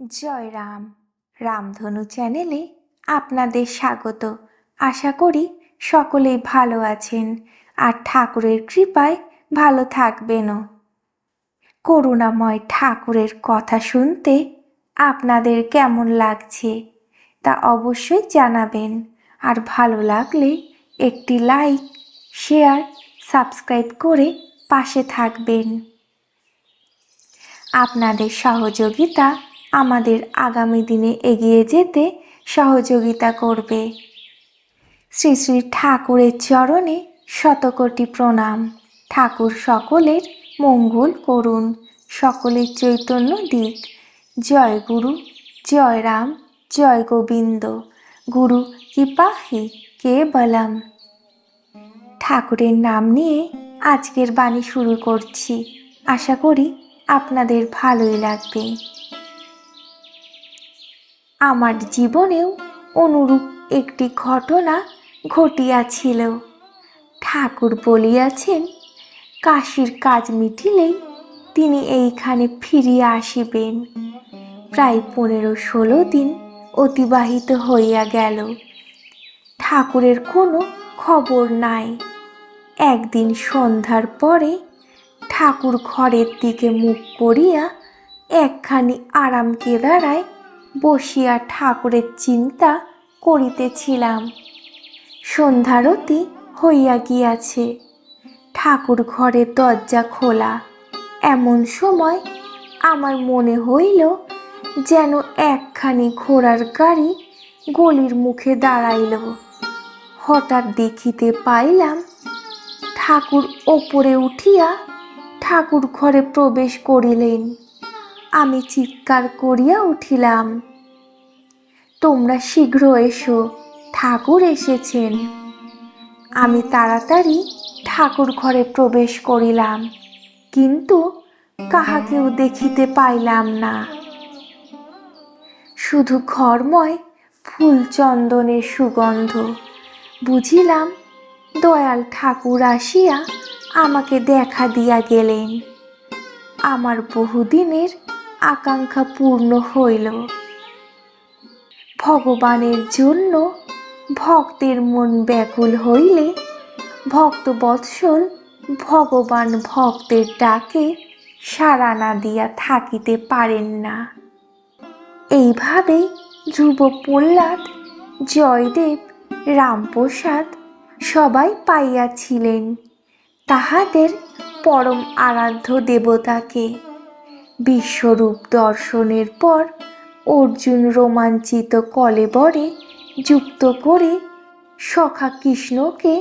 জয় রাম। রামধনু চ্যানেলে আপনাদের স্বাগত। আশা করি সকলেই ভালো আছেন আর ঠাকুরের কৃপায় ভালো থাকবেনও। করুণাময় ঠাকুরের কথা শুনতে আপনাদের কেমন লাগছে তা অবশ্যই জানাবেন। আর ভালো লাগলে একটি লাইক, শেয়ার, সাবস্ক্রাইব করে পাশে থাকবেন। আপনাদের সহযোগিতা আমাদের আগামী দিনে এগিয়ে যেতে সহযোগিতা করবে। শ্রী শ্রী ঠাকুরের চরণে শতকোটি প্রণাম। ঠাকুর সকলের মঙ্গল করুন। সকলের চৈতন্য দিক। জয় গুরু, জয় রাম, জয় গোবিন্দ। গুরু কৃপাহি কে বলাম ঠাকুরের নাম নিয়ে আজকের বাণী শুরু করছি। আশা করি আপনাদের ভালোই লাগবে। আমার জীবনেও অনুরূপ একটি ঘটনা ঘটিয়াছিল। ঠাকুর বলিয়াছেন, কাশির কাজ মিটিলেই তিনি এইখানে ফিরিয়া আসিবেন। প্রায় পনেরো ষোলো দিন অতিবাহিত হইয়া গেল। ঠাকুরের কোনো খবর নাই। একদিন সন্ধ্যার পরে ঠাকুর ঘরের দিকে মুখ করিয়া একখানি আরাম কেদারায় বসিয়া ঠাকুরের চিন্তা করিতেছিলাম। সন্ধ্যারতি হইয়া গিয়াছে। ঠাকুর ঘরের দরজা খোলা। এমন সময় আমার মনে হইল যেন একখানি ঘোড়ার গাড়ি গলির মুখে দাঁড়াইল। হঠাৎ দেখিতে পাইলাম ঠাকুর ওপরে উঠিয়া ঠাকুর ঘরে প্রবেশ করিলেন। আমি চিৎকার করিয়া উঠিলাম। তোমরা শীঘ্র এসো, ঠাকুর এসেছেন। আমি তাড়াতাড়ি ঠাকুর ঘরে প্রবেশ করিলাম, কিন্তু কাহাকেও দেখিতে পাইলাম না। শুধু ঘরময় ফুল চন্দনের সুগন্ধ, বুঝিলাম দয়াল ঠাকুর আসিয়া আমাকে দেখা দিয়া গেলেন। আমার বহুদিনের আকাঙ্ক্ষা পূর্ণ হইল। ভগবানের জন্য ভক্তের মন ব্যাকুল হইলে ভক্ত বৎসল ভগবান ভক্তের ডাকে সাড়া না দিয়া থাকিতে পারেন না। এইভাবেই ধ্রুব প্রহ্লাদ, জয়দেব, রামপ্রসাদ সবাই পাইয়াছিলেন তাহাদের পরম আরাধ্য দেবতাকে। বিশ্বরূপ দর্শনের পর অর্জুন রোমাঞ্চিত কলেবরে যুক্ত করে সখা কৃষ্ণকে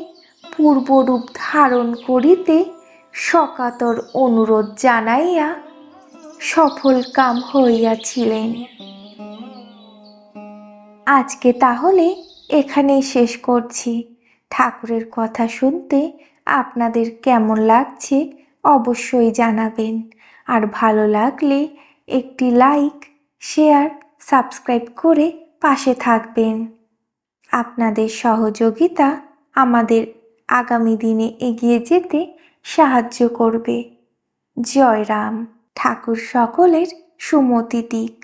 পূর্বরূপ ধারণ করিতে সকাতর অনুরোধ জানাইয়া সফল কাম হইয়াছিলেন। আজকে তাহলে এখানেই শেষ করছি। ঠাকুরের কথা শুনতে আপনাদের কেমন লাগছে অবশ্যই জানাবেন। আর ভালো লাগলে একটি লাইক, শেয়ার, সাবস্ক্রাইব করে পাশে থাকবেন। আপনাদের সহযোগিতা আমাদের আগামী দিনে এগিয়ে যেতে সাহায্য করবে। জয় রাম ঠাকুর সকলের সুমতি দিক।